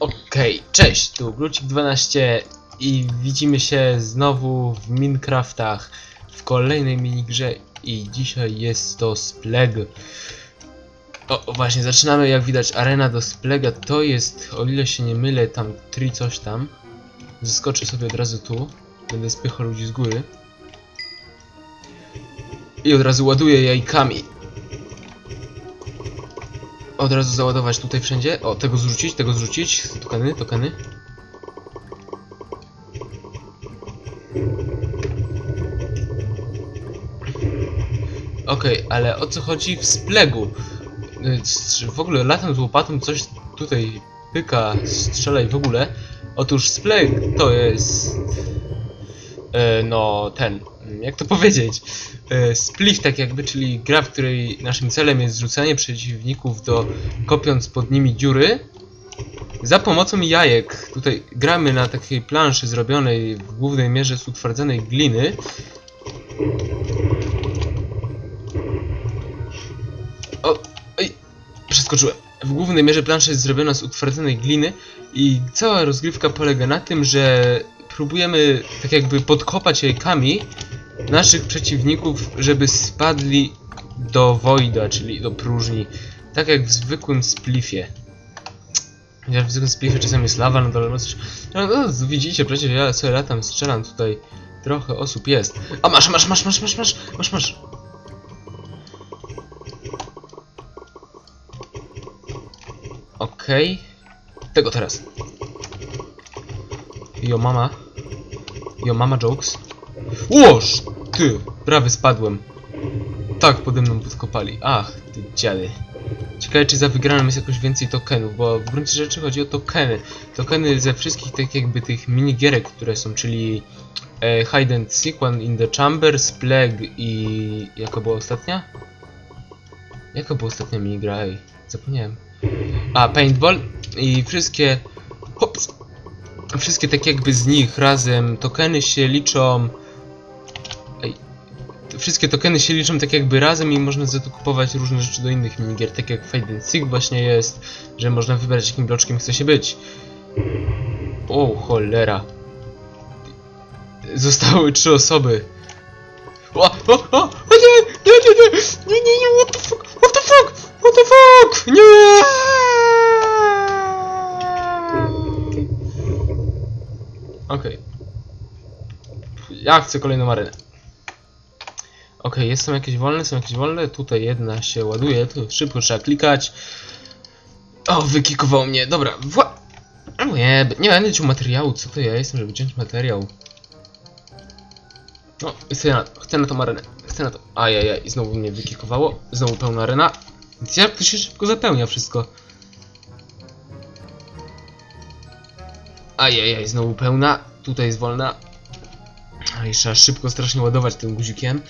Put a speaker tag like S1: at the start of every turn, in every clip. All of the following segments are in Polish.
S1: Okej, cześć, tu Glucik12 i widzimy się znowu w Minecraftach w kolejnej minigrze i dzisiaj jest to Spleg. O, właśnie, zaczynamy jak widać arena do Splega, to jest, o ile się nie mylę, tam tri coś tam. Zeskoczę sobie od razu tu, będę spychał ludzi z góry. I od razu ładuję jajkami. Od razu załadować tutaj wszędzie. O, tego zrzucić, tego zrzucić. Tokeny, tokeny. Okej, ale o co chodzi w splegu? Y, strz- W ogóle latam z łopatą, coś tutaj pyka, strzela i w ogóle. Otóż spleg to jest... E, no, ten... Jak to powiedzieć? E, Spliff tak jakby, czyli gra, w której naszym celem jest zrzucanie przeciwników do kopiąc pod nimi dziury za pomocą jajek. Tutaj gramy na takiej planszy zrobionej w głównej mierze z utwardzonej gliny. O, oj, przeskoczyłem. W głównej mierze plansza jest zrobiona z utwardzonej gliny i cała rozgrywka polega na tym, że próbujemy tak jakby podkopać jajkami naszych przeciwników, żeby spadli do Voida, czyli do próżni. Tak jak w zwykłym spliffie. Chociaż w zwykłym spliffie czasem jest lawa no coś... No, no widzicie, przecież ja sobie latam, strzelam tutaj. Trochę osób jest. A masz, masz, masz, masz, masz, masz, masz, masz. Okej. Tego teraz. Jo mama. Jo mama jokes. Łoż! Ty! Prawie spadłem. Tak, pode mną podkopali. Ach, ty dziady. Ciekawe, czy za wygraną jest jakoś więcej tokenów, bo w gruncie rzeczy chodzi o tokeny. Tokeny ze wszystkich tak jakby tych minigierek, które są, czyli e, Hide and Seek, One in the Chambers, Plague i... Jaka była ostatnia? Jaka była ostatnia minigra? Ej, zapomniałem. A, Paintball i wszystkie... Hops! Wszystkie tak jakby z nich razem tokeny się liczą... Wszystkie tokeny się liczą tak jakby razem i można za to kupować różne rzeczy do innych minigier, tak jak Fade and Seek właśnie jest, że można wybrać jakim bloczkiem chce się być. O, cholera. Zostały trzy osoby. O, o, o, o nie, nie, nie, nie, nie, nie, nie, what the fuck, what the fuck, what the fuck, nie! Okej. Ja chcę kolejną arenę. Okej, jest są jakieś wolne, są jakieś wolne. Tutaj jedna się ładuje, tu szybko trzeba klikać. O, wykikował mnie, dobra. Wła... Nie, nie będę ciął materiału, co to ja jestem, żeby ciąć materiał. No, chcę na, chcę na tą arenę, chcę na to. Ajajaj, znowu mnie wykikowało, znowu pełna arena. Więc jak to się szybko zapełnia wszystko? Ajajaj, znowu pełna, tutaj jest wolna. A trzeba szybko strasznie ładować tym guzikiem.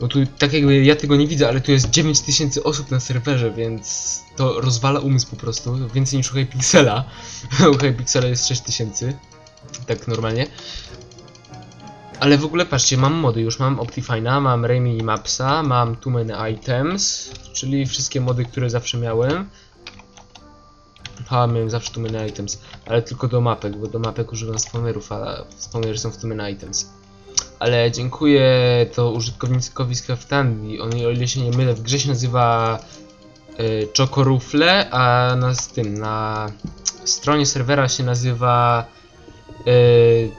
S1: Bo tu tak jakby ja tego nie widzę, ale tu jest 9000 osób na serwerze, więc to rozwala umysł po prostu. Więcej niż u Hypixela. u Hypixela jest 6000. Tak normalnie. Ale w ogóle patrzcie, mam mody już, mam Optifine'a, mam Ray Minimapsa, mam Too Many Items, czyli wszystkie mody, które zawsze miałem. Ha, miałem zawsze Too Many Items, ale tylko do mapek, bo do mapek używam spawnerów, a spawnery są w Too Many Items. Ale dziękuję to użytkownikowi z Craftandi, on o ile się nie mylę w grze się nazywa y, Chokorufle, a na z tym, na stronie serwera się nazywa y,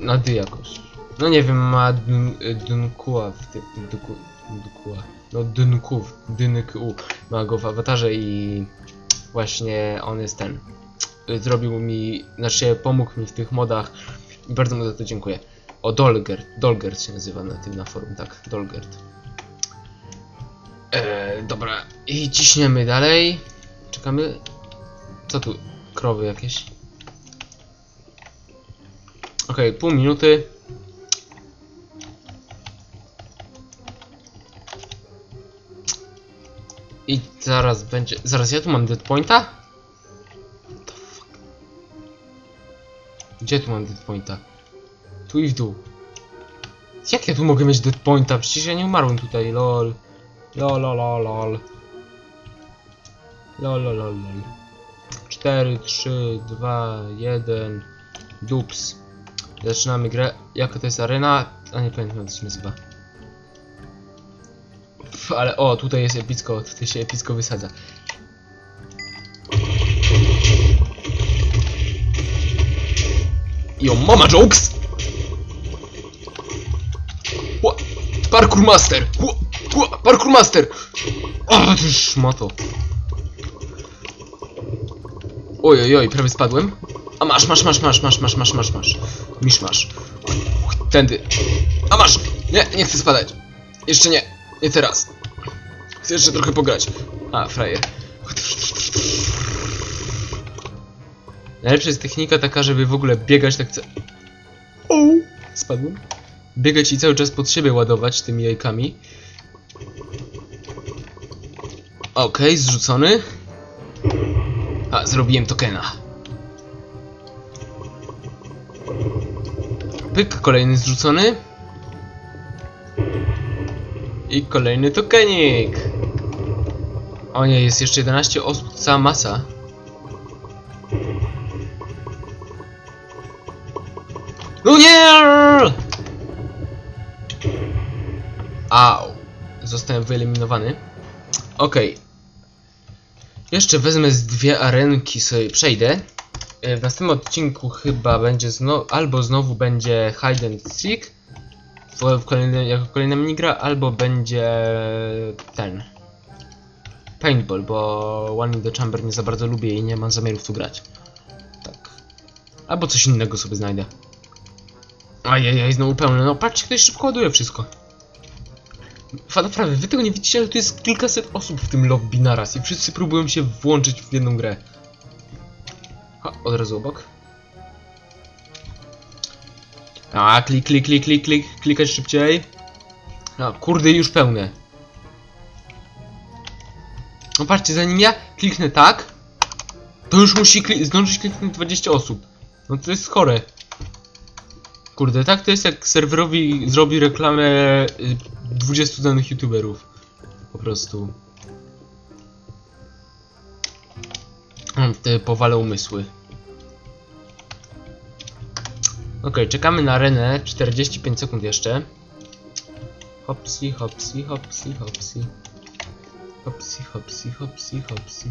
S1: na dy jakoś. No nie wiem, ma dun, y, Dunkua w tym, Dunku, Dunkua, no Dunków, Dynku, ma go w awatarze i właśnie on jest ten. Zrobił mi, znaczy pomógł mi w tych modach i bardzo mu za to dziękuję. O, Dolgert. Dolgert się nazywa na tym na forum, tak. Dolgert. Eee, dobra. I ciśniemy dalej. Czekamy. Co tu? Krowy jakieś. Okej, pół minuty. I zaraz będzie... Zaraz ja tu mam dead pointa? What the fuck? Gdzie tu mam dead pointa? Tu i w dół. Jak ja tu mogę mieć dead pointa? Przecież ja nie umarłem tutaj, lol. Lol, lol, lol, lol. Lol, lol, lol, lol. Czy 4, 3, 2, 1. Dups. Zaczynamy grę. Jaka to jest arena? A nie pamiętam jak to się nazywa. Pff, ale o, tutaj jest epicko, tutaj się epicko wysadza. Yo, mama jokes! Parkour master! Parkour master! O, ty szmato. Oj, oj, oj, prawie spadłem. A masz, masz, masz, masz, masz, masz, masz, masz, masz. Misz masz. Tędy. A masz! Nie, nie chcę spadać. Jeszcze nie. Nie teraz. Chcę jeszcze trochę pograć. A, frajer. Najlepsza jest technika taka, żeby w ogóle biegać tak co... O! Spadłem. Biegać i cały czas pod siebie ładować tymi jajkami. Okej, zrzucony. A, zrobiłem tokena. Pyk, kolejny zrzucony. I kolejny tokenik. O nie, jest jeszcze 11 osób, cała masa. Au. Zostałem wyeliminowany. Okej. Jeszcze wezmę z dwie arenki sobie przejdę. E, W następnym odcinku chyba będzie znowu, albo znowu będzie hide and seek w, w kolejny, jako kolejna minigra, albo będzie ten paintball, bo One in the Chamber nie za bardzo lubię i nie mam zamiaru w tu grać. Tak. Albo coś innego sobie znajdę. Ajajaj, znowu pełne. No patrzcie, ktoś szybko ładuje wszystko. Naprawdę, wy tego nie widzicie, ale tu jest kilkaset osób w tym lobby naraz i wszyscy próbują się włączyć w jedną grę. Ha, od razu obok. A, klik, klik, klik, klik, klik, klikać szybciej. A, kurde, już pełne. No patrzcie, zanim ja kliknę tak, to już musi kli zdążyć kliknąć 20 osób. No to jest chore. Kurde, tak to jest jak serwerowi zrobi reklamę y, 20 danych youtuberów. Po prostu. Te powale umysły. Okej, czekamy na arenę. 45 sekund jeszcze. Hopsi, hopsi, hopsi, hopsi. Hopsi, hopsi, hopsi, hopsi.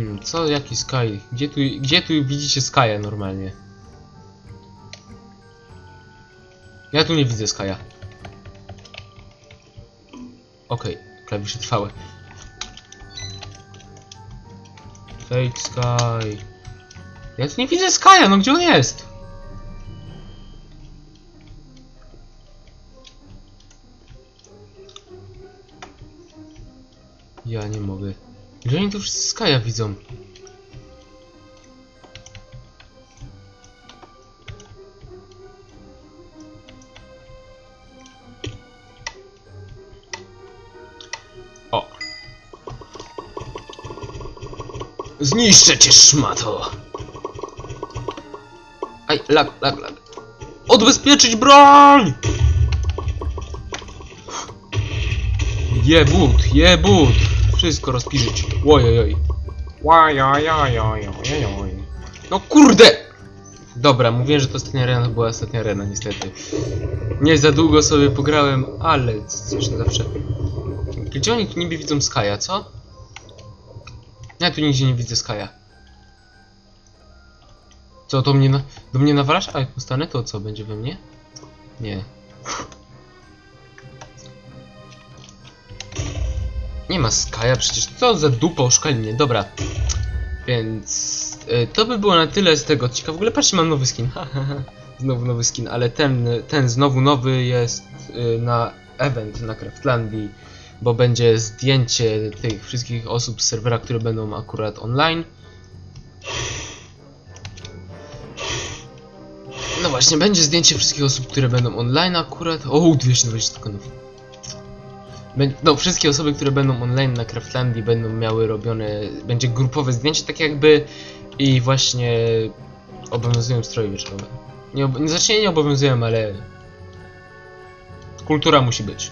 S1: Hmm, co, jaki Sky? Gdzie tu, gdzie tu widzicie Skya normalnie? Ja tu nie widzę Skya. Okej, klawisze trwałe. Fake Sky. Ja tu nie widzę Skya, no gdzie on jest? Ja nie mogę. Gdzie oni tu wszyscy Skya widzą? O. Zniszczę cię, szmato! Aj, lag, lag, lag. Odbezpieczyć broń! Jebut, jebut! Wszystko rozpiżyć. Ojojoj. Łajajajajajajaj. No kurde! Dobra, mówiłem, że to ostatnia arena to była ostatnia arena, niestety. Nie za długo sobie pograłem, ale zresztą zawsze. Gdzie oni niby widzą Skya, co? Ja tu nigdzie nie widzę Skya. Co, to mnie na... do mnie nawalasz? A jak postanę, to co, będzie we mnie? Nie. Nie ma Skya, przecież co za dupa oszukali mnie, dobra. Więc y, to by było na tyle z tego odcinka. W ogóle patrzcie, mam nowy skin. znowu nowy skin, ale ten, ten znowu nowy jest y, na event na Craftlandii, bo będzie zdjęcie tych wszystkich osób z serwera, które będą akurat online. No właśnie, będzie zdjęcie wszystkich osób, które będą online akurat. O, 220 tokenów. No, wszystkie osoby, które będą online na Craftlandii będą miały robione, będzie grupowe zdjęcie, tak jakby i właśnie obowiązują stroje wieczorowe. Nie, ob- znaczy nie obowiązują, ale kultura musi być.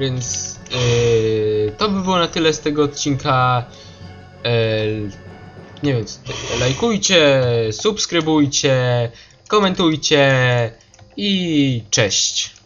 S1: Więc yy, to by było na tyle z tego odcinka. Yy, nie wiem, lajkujcie, subskrybujcie, komentujcie i cześć.